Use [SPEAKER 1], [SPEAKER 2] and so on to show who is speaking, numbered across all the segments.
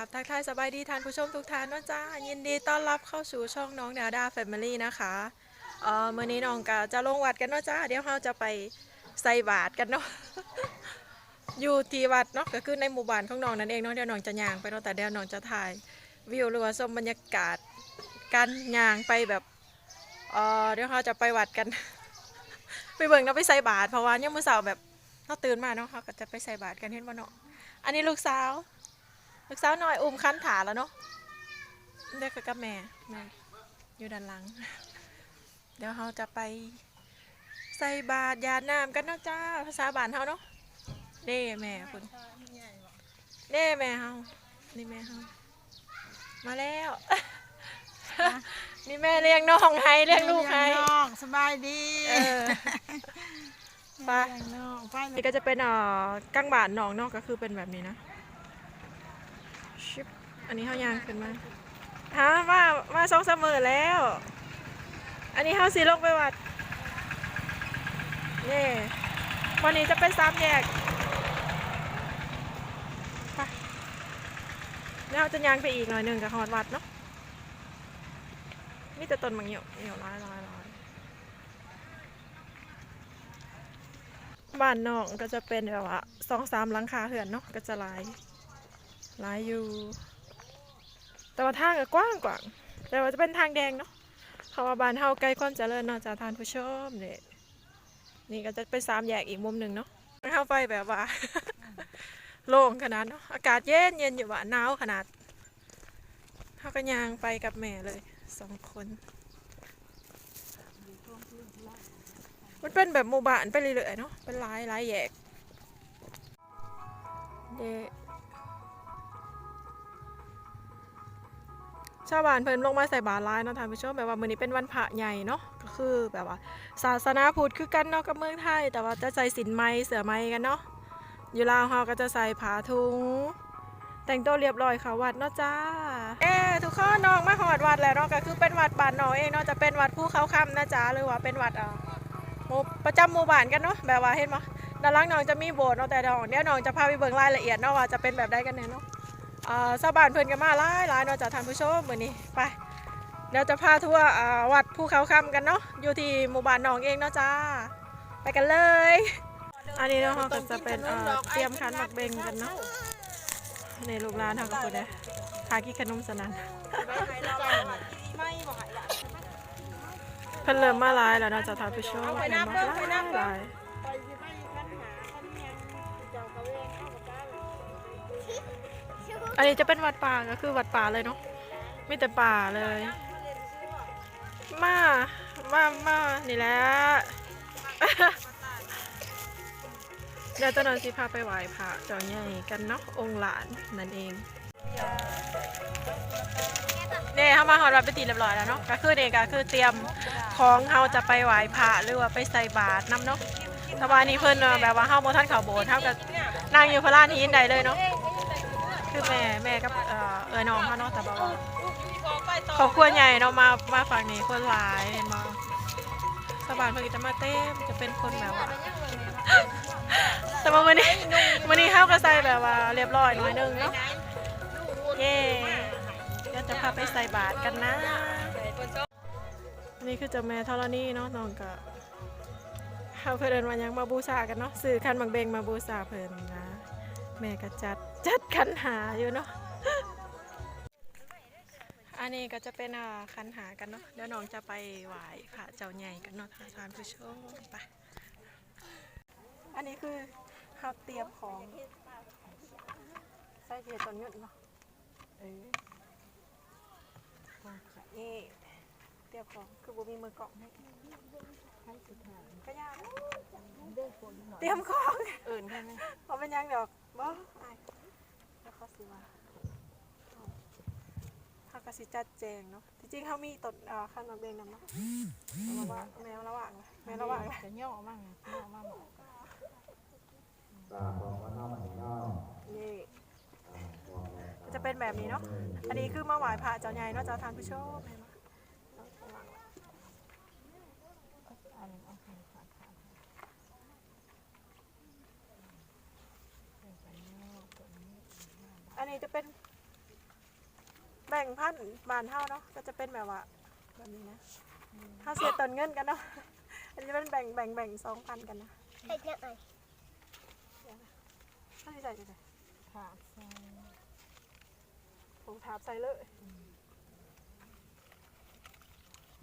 [SPEAKER 1] ราบทักทายสบายดีท่านผู้ชมทุกท่านนะจ้ายินดีต้อนรับเข้าสู่ช่องน้องดาดาแฟมิลี่นะคะเออมื้อนี้น้องก็จะลงวัดกันเนาะจ้าเดี๋ยวเราจะไปใส่บาตรกันเนาะอยู่ที่วัดเนาะก็คือในหมู่บ้านของน้องนั่นเองเนาะเดี๋ยวน้องจะย่างไปเนาะแต่เดี๋ยวน้องจะถ่ายวิวหรือว่าชมบรรยากาศการย่างไปแบบเออเดี๋ยวเราจะไปวัดกัน ไปเบิ่งเนาะไปใส่บาตรเพราะว่าเนี่ยมมื้อเช้าแบบเราตื่นมาเนาะเขาก็จะไปใส่บาตรกันเห็นบ่เนาะอันนี้ลูกสาว ลูกสาวน้อยอุ้มคันถาแล้วเนาะเด็กกับแม่แม่อยู่ด้านหลัง เดี๋ยวเราจะไปใส่บาตรยาน้ำกันเนาะจ้าภาษาบ้านเฮาเนาะเด้แม่คุณเด้แม่เฮานี่แม่เฮามาแล้วนี่แม่เลี้ยงน้องให้เลี้ยงลูกให้
[SPEAKER 2] น้องสบายดี
[SPEAKER 1] เออไป
[SPEAKER 2] เลี้ยงน้องไปเล
[SPEAKER 1] นี่
[SPEAKER 2] ย
[SPEAKER 1] ก็จะเป็นเอ่อกั้งบาทหนองเนอกก็คือเป็นแบบนี้นะชิบ อันนี้เขายางขึ้นมาฮะมามาสองเสมอแล้ว อันนี้เขาสีลงไปวัดนี่วันนี้จะเป็นสามแยกไปแล้วจะยางไปอีกหน่อยหนึ่งกับฮอดวัดเนาะมีแต่ต้นมังเหี่ยวเหี่ยวร้ายร้ายร้ายบ้านนองก็จะเป็นแบบว่าสองสามหลังคาเหือนเนาะก็จะลายลายอยู่ แต่ว่าทางก็กว้างกว่างแต่ว่าจะเป็นทางแดงเนาะเพราะว่าบ้านเฮาใกล้ความเจริญเนาะจากทานผู้ชมเนี่ยนี่ก็จะเป็นสามแยกอีกมุมหนึ่งเนาะเฮาไปแบบว่าโล่งขนาดเนาะอากาศเย็นเย็นอยู่ว่าหนาวขนาดเฮาก็ยางไปกับแม่เลยสองคน มันเป็นแบบหมู่บ้านไปเรื่อยๆเนาะเป็นหลายหลายแยกเด ชาวบ้านเพิ่นลงมาใส่บาตรหลายเนาะท่านผู้ชมแบบว่ามื้อนี้เป็นวันพระใหญ่เนาะก็คือแบบว่า ศาสนาพุทธคือกันเนาะกับเมืองไทย แต่ว่าจะใส่สินไหมเสือไหมกันเนาะอยู่ลาวเฮาก็จะใส่ผ้าถุงแต่งตัวเรียบร้อยเข้าวัดเนาะจ้า เอ้ทุกคนน้องมาหอดวัดแล้วเนาะก็คือเป็นวัดบ้านน้องเองเนาะจะเป็นวัดภูเขาคำนะจ๊ะหรือว่าเป็นวัดอ่าหมู่ประจำหมู่บ้านกันเนาะแบบว่าเห็นไหมด้านล่างน้องจะมีโบสถ์เนาะแต่น้องเดี๋ยวน้องจะพาไปเบิ่งรายละเอียดเนาะว่าจะเป็นแบบใดกันแน่เนาะ ชาวบ้านเพิ่นกันมาหลายหลายเนาะจากท่านผู้ชมมื้อนี้ไปเดี๋ยวจะพาทัวร์วัดภูเขาคำกันเนาะอยู่ที่หมู่บ้านหนองเองเนาะจ้า ไปกันเลย อันนี้เนาะเราก็จะเป็นเตรียมคันหมักเบงกันเนาะในลูกร้านทำกับคนเด้ทากี้ขนมสนันเพิ่นเริ่มมาหลายแล้วเนาะจากท่านผู้ชมเห็นบ่หลาหลาย อันนี้จะเป็นวัดป่าก็คือวัดป่าเลยเนาะมีแต่ป่าเลย มามามานี่แหละเดี๋ยวตอนนั้นสิพาไปไหว้พระเจ้าใหญ่กันเนาะองค์หลานนั่นเองเนี่ยเขามาหอดวัดไปตีเรียบร้อยแล้วเนาะก็คือเนี่ยก็คือเตรียมของเขาจะไปไหว้พระหรือว่าไปใส่บาตรน้ำเนาะแต่ว่านี่เพิ่นเนแบบว่าเฮาบ่ทันเขาโบสถ์เฮาก็นั่งอยู่พระลานหินใดเลยเนาะ คือแม่แม่กับเอ่อเอ๋ยน้องเขาเนาะแต่แบบว่าครอบครัวใหญ่เนาะมามาฝั่งนี้คนหลายเห็นมาสบานเพิ่นก็จะมาเต้มจะเป็นคนแบบว่าแต่ว่าวันนี้วันนี้เข้าก็ใสแบบว่า เรียบร้อยหน่อยนึงเนาะเย่เดี๋ยวจะพาไปใส่บาตรกันนะนี่คือเจะแม่ธรณีเนาะน้องก็เขาเพิ่นวันยังมาบูชากันเนาะซื้อคันบางเบงมาบูชาเพิ่นนะ แม่ก็จัดจัดคันหาอยู่เนาะอันนี้ก็จะเป็นอ่าคันหากันเนาะเดี๋ยวน้องจะไปไหว้พระเจ้าใหญ่กันเนาะทานผู้ชมไปอันนี้คือเขาเตรียมของใส่เทียนตอนยุดเนาะเออนี่ เตรียมของคือบุมีมือกล่องให้ก็ยากเตรียมของอื่นใช่ไหมเพราะเป็นหยังดอกบ่อายแล้วเขาสิว่าเขาก็สิจัดแจงเนาะที่จริงเขามีตดอ่าขั้นมาเบงนำเนาะแต่ว่าแมวระหว่างเลยแมวระหว่างเลย
[SPEAKER 2] จะย่อมั่งย่อมั่ง
[SPEAKER 1] นี่ก็จะเป็นแบบนี้เนาะอันนี้คือมาไหว้พระเจ้าใหญ่เนาะเจ้าทานผู้ชมเห็นไหมเนาะระหว่างไว้
[SPEAKER 2] อันเอาไปขาดขาด
[SPEAKER 1] อันนี้จะเป็นบ่งพันบานเท่าเนาะก็จะเป็นแบบว่าแบบนี้นะถ้าเสียตนเงินกันเนาะอันนี้เป็นแบ่งแบ่งแบ่งสองพันกันนะ
[SPEAKER 2] เฮ็ดยังไง
[SPEAKER 1] ถ้าที่ใส่จะใส่
[SPEAKER 2] ค่ะใส่
[SPEAKER 1] ผมถามใส่เลย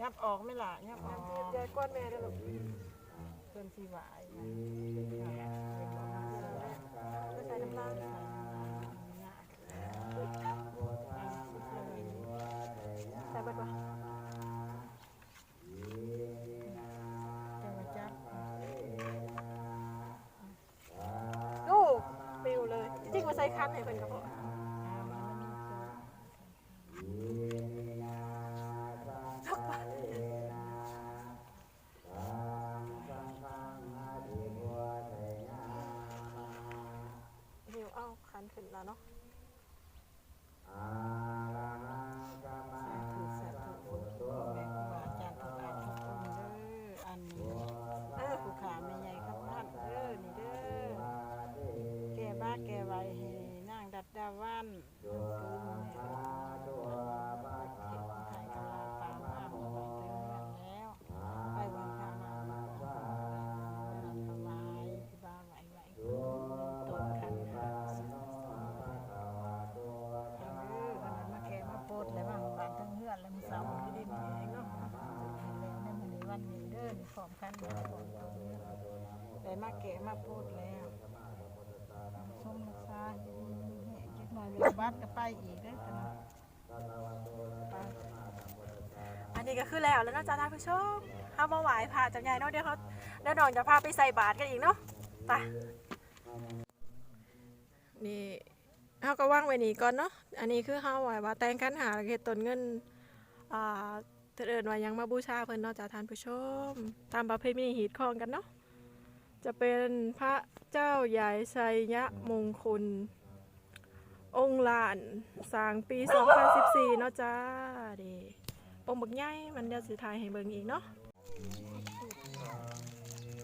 [SPEAKER 2] ยับออกไหม่ล่ะยับออก
[SPEAKER 1] น้ำเดือดก้อนแม่ได้หรอ
[SPEAKER 2] เพิ่นสิหวาย
[SPEAKER 1] ไม่ใส่น้ำลาย ใส่คันให้เพิ่นกระเพาะ
[SPEAKER 2] อ่ ดัดดาวันเกินแม่เก็บไทยกำลังตามมาบ่ไหวเตือนแล้วไปวันพานามาถวายที่บ้าไหวไหวตกขันหาสุดเออวันมาแค่มาโพดเลยว่าบ้านทั้งเฮือนแล้วมีสาวที่ได้มาเองเนาะวันนี้เด้อนี่พร้อมกันมาโพดแต่มาแกะมาโพดแล้วส้มรักษาอยู่ดีแห้งจักหน่อยเวลาบ้านก็ไปอีกเด้อกัน
[SPEAKER 1] อันนี้ก็คือแล้วแล้วเนาะจ้าท่านผู้ชมถ้าบ่ไหวพาจังใหญ่เนาะเดี๋ยวเขาเดี๋ยวน้องจะพาไปใส่บาตรกันอีกเนาะไปนี่เขาก็ว่างไว้นี่ก่อนเนาะอันนี้คือเขาไหวว่าแต่งคันหาเฮ็ดตนเงินอ่าเอินว่ายังมาบูชาเพิ่นเนาะจ้าท่านผู้ชม ตามประเพณีหีดคองกันเนาะจะเป็นพระเจ้าใหญ่ชัยยะมงคล องค์ลานสร้างปี2014เนาะจ้าเด้องค์บักใหญ่มันเดี๋ยวสิถ่ายให้เบิ่งอีกเนาะ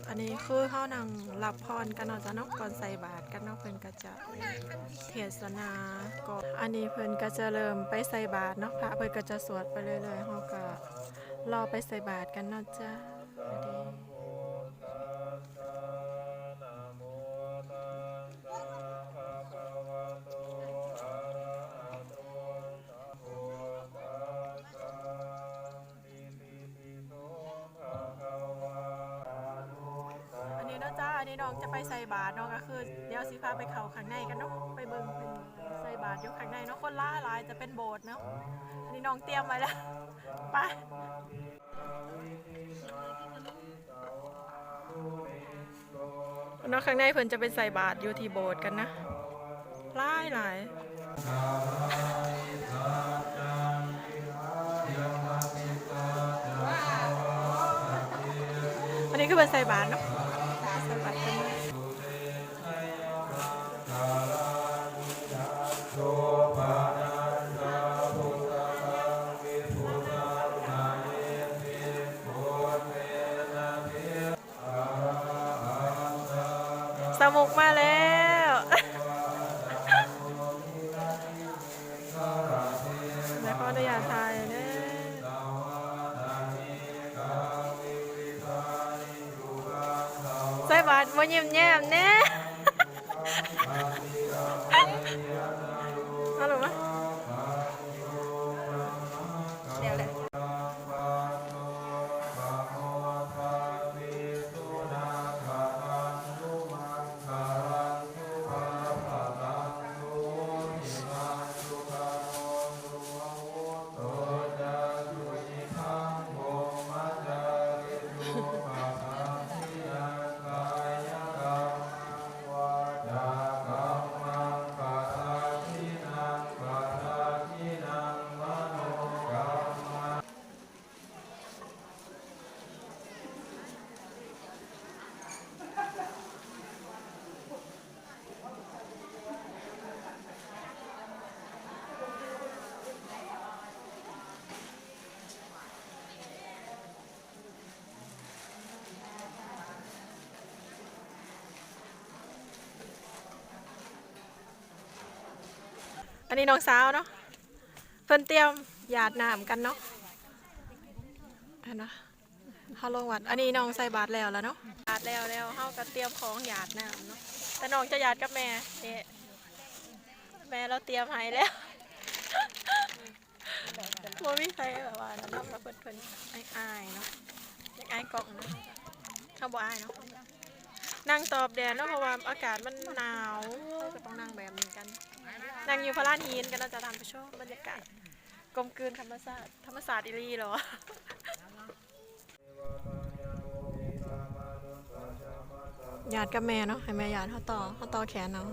[SPEAKER 1] อันนี้คือเฮานั่งรับพรกันเนาะจ้ะเนาะก่อนใส่บาตรกันเนาะเพิ่นก็จะเทศนาก่อนอันนี้เพิ่นก็จะเริ่มไปใส่บาตรเนาะพระเพิ่นก็จะสวดไปเรื่อยๆเฮาก็รอไปใส่บาตรกันเนาะจ้ะอัน จ้านนี้น้องจะไปใส่บาตรเนาะก็คือเดี๋ยวสิพาไปเขาข้างในกันเนาะไปเบิ่งเพิ่นใส่บาตรอยู่ข้างในเนาะคนหลาหลายจะเป็นโบสถ์เนาะอันนี้น้องเตรียมไว้แล้วไปเนาะข้างในเพิ่นจะเป็นใส่บาตรอยู่ที่โบสถ์กันนะหลายหลายอันนี้คือเป็นใส่บาตรเนาะ ตะมุกมาแล้วแล้วก็ได้ยาทายเนี่ยใส่บาตรมายี่ยมแย้มเนี่ย อันนี้น้องสาวเนาะเพิ่นเตรียมหยาดน้ำกันเนาะเห็นเนาะเฮาลงวัด อันนี้น้องใส่บาตรแล้วแล้วเนาะบาตรแล้วแล้วเฮาก็เตรียมของหยาดน้ำเนาะแต่น้องจะหยาดกับแม่เนี่แม่เราเตรียมให้แล้วบ่มีใครแบบว่านั่นเนาะแบบเพิ่นๆอายๆเนาะอยากอายกล่องเนาะเฮาบ่อายเนาะนั่งตอบแดดเนาะเพราะว่าอากาศมันหนาว นั่งอยู่พระลานหินกันเราจะทำไปชมบรรยากาศกลมกลืนธรรมศาสตร์ธรรมศาสตร์อีหลีเหรอหยาดกับแม่เนาะให้แม่หยาดเขาต่อเขาต่อแขนเนาะ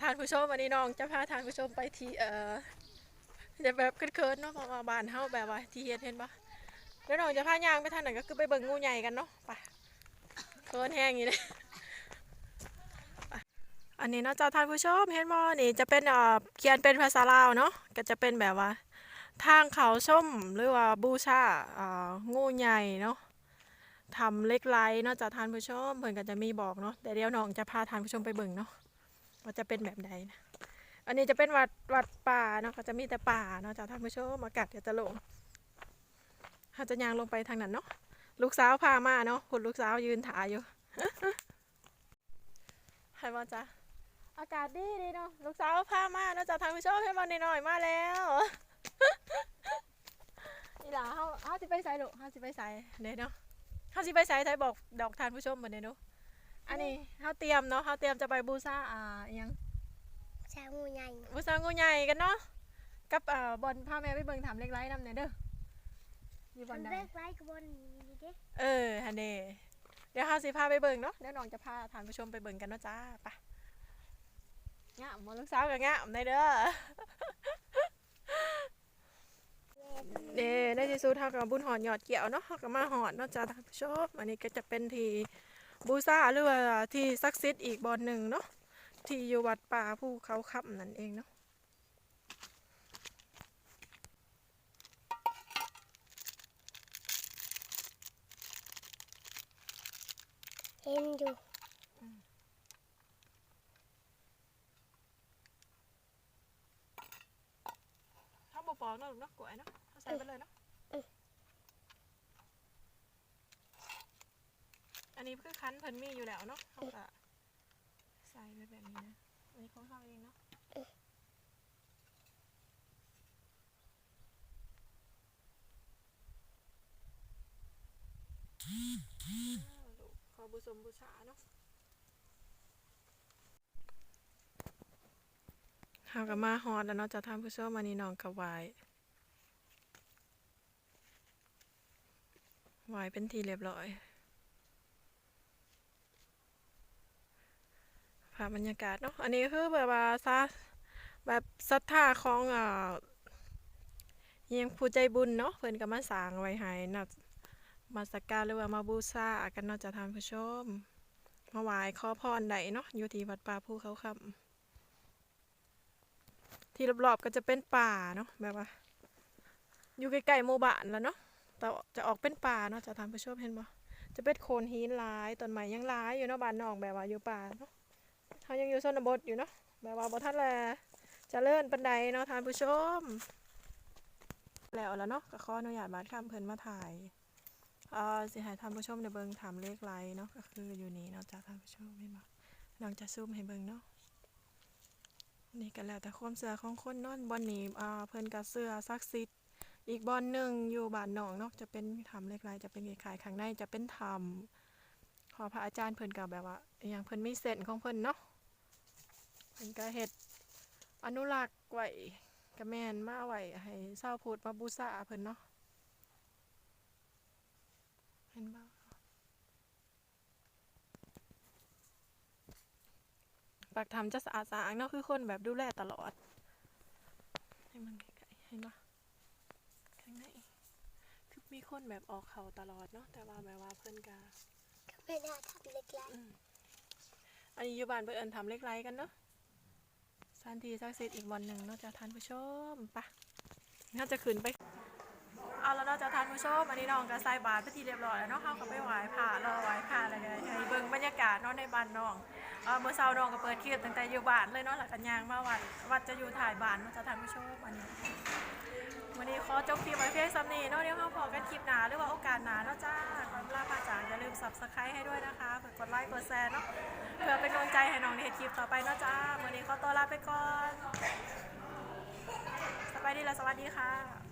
[SPEAKER 1] ทานผู้ชมวันนี้น้องจะพาทานผู้ชมไปที่เอ่อจะแบบเคินๆเนาะเพราะว่าบานเฮาแบบว่าที่เห็นเห็นปะแล้วน้องจะพายางไปทางไหนก็คือไปเบิ่งงูใหญ่กันเนาะไป เคินแห้งอย่างนี้เลยอันนี้เนาะเจ้าท่านผู้ชมเห็นบ่นี่จะเป็นเอ่อเขียนเป็นภาษาลาวเนาะก็จะเป็นแบบว่า ทางเขาส้มหรือว่าบูชาอ่งูใหญ่เนาะทำเล็กไรเนาะเจ้าท่านผู้ชมเพิ่นก็จะมีบอกเนาะแต่เดี๋ยวน้องจะพาท่านผู้ชมไปเบิ่งเนาะว่าจะเป็นแบบใดนะอันนี้จะเป็นวัดวัดป่าเนาะก็จะมีแต่ป่าเนาะเจ้าท่านผู้ชมอากาศจะลงถ้าจะยางลงไปทางนั้นเนาะ ลูกสาวพามาเนาะคุณลูกสาวยืนถ่ายอยู่ให้ว่าจ้ะอากาศดีดีเนาะลูกสาวพามาเนาะจากทางผู้ชมให้มาหน่อยๆมาแล้วนี่ล่ะเฮาเฮาสิไปไสลูกเฮาสิไปไสเด้เนาะเฮาสิไปไสไทยบอกดอกทานผู้ชมบ่เด้เนาะอันนี้เฮาเตรียมเนาะเฮาเตรียมจะไปบูชาอ่าอิหยัง
[SPEAKER 3] ชางูใหญ่
[SPEAKER 1] บูชางูใหญ่กันเนาะกับอ่าบอลพาแม่ไปเบิ่งถามเล็กไรนำแน่เด้อ อยู่บ
[SPEAKER 3] มั
[SPEAKER 1] อนลใด
[SPEAKER 3] เล็กไว้กับบนนี่เด้
[SPEAKER 1] เออฮันเดเดี๋ยวเฮาสิพาไปเบิ่งเนาะเดี๋ยวน้องจะพาท่านผู้ชมไปเบิ่งกันเนาะจ้าไปงามบ่ลูกสาวก็งามได้เด้อเด้ในที่สุดเฮากับบุญหอดหยอดเกี่ยวเนาะเฮาก็มาหอดเนาะจ้าท่านผู้ชมอันนี้ก็จะเป็นที่บูชาหรือว่าที่ศักดิ์สิทธิ์อีกบอนหนึ่งเนาะที่อยู่วัดป่าภูเขาค่ำนั่นเองเนาะ
[SPEAKER 3] เห็นอยู่
[SPEAKER 1] ถ้าบ่ปอกเนาะลูกเนาะกล้วยเนาะเอาใส่ไปเลยเนาะอันนี้คือคั้นเพิ่นมีอยู่แล้วเนาะเฮาก็ใส่ไปแบบนี้นะอันนี้ของเฮาเองเนาะลูกขอบุ สมบูชาเนาะเฮากับมาฮอดแล้วเนาะจะทำผู้ชมมานี่น้องกับไวายไวายเป็นทีเรียบร้อยภาพบรรยากาศเนาะ อันนี้คือแบบว่าซะแบบศรัทธาของอ่าเฮียงผู้ใจบุญเนาะเพิ่นก็มาสร้างไว้ให้นับ มาสักการหรือว่ามาบูชากันเนาะจะทานผู้ชมมาไหว้ขอพรได้เนาะอยู่ที่วัดป่าภูเขาคำที่รอบๆก็จะเป็นป่าเนาะแบบว่า อยู่ใกล้ๆหมู่บ้านแล้วเนาะแต่จะออกเป็นป่าเนาะจะทานผู้ชมเห็นบ่จะเป็นโคนหินหลายต้นไม้ยังหลายอยู่เนาะบ้านนอกแบบว่าอยู่ป่าเนาะเขายังอยู่ชนบทอยู่เนาะแบบว่าบ่ทันแลจะเลื่อนปันไดเนาะทานผู้ชม แล้วแล้วเนาะก็ขออนุญาตบาดคำเพิ่นมาถ่าย เอ่อสิให้ท่านผู้ชมได้เบิงถามเลขไลน์เนาะก็คืออยู่นี่เนาะจ้าท่านผู้ชมเห็นบ่น้องจะซูมให้เบิงเนาะนี่ก็แล้วแต่ความเชื่อของคนนาะบ่อนนี้อ่าเพิ่นก็เชื่อศักดิ์สิทธิ์อีกบอนหนึ่งอยู่บ้านน้องเนาะจะเป็นถามเลขไลน์จะเป็นคล้ายข้างในจะเป็นธรรมขอพระอาจารย์เพิ่นก็แบบว่าอย่างเพิ่นไมีเส้นของเพิ่นเนาะเพิ่นก็เฮ็ดอนุรักษ์ไว้ก็แมนมาไว้ให้ชาพุทธมาบูชาเพิ่นเนาะ เห็นบ้างปากทำจะสะอาดสะอาดเนาะคือคนแบบดูแลตลอด ให้มันไกลๆเห็นปะข้างในคือมีคนแบบออกเขาตลอดเนาะแต่ว่าแบบว่าเพื่อนกา
[SPEAKER 3] ก็ไม่น่าทำเล็ก
[SPEAKER 1] อันนี้อยู่บ้านเพื่อนทำเล็กไรกันเนาะสถานที่ศักดิ์สิทธิ์อีกวันหนึ่งเนาะจะทานผู้ชมปะน่าจะขึ้นไป เอาแล้วเนาจะทานผู้ชมอันนี้น้องก็ใส่บาตรไปทีเรียบร้อยแล้วเนาะเขาก็ไปไหว้พระรอไหว้พระอะไรกันให้เบิ่งบรรยากาศเนาะในบ้านน้องเออเมื่อเช้าน้องก็เปิดคลิปตั้งแต่อยู่บ้านเลยเนาะหลักกันยางมาวัดวัดจะอยู่ถ่ายบ้านเนาจะทานผู้ชมอันนี้วันนี้ขอจบคลิปไว้เพียงสำนี้เนาะเดี๋ยวเราพอกันคลิปหนาหรือว่าโอกาสหนาเนาะจ้าก่อนลาพระจางอย่าลืม subscribe ให้ด้วยนะคะกดกดไลค์กดแชร์เนาะเพื่อเป็นกำลังใจให้น้องในคลิปต่อไปเนาะจ้าวันนี้ขอตัวลาไปก่อนสบายดีและสวัสดีค่ะ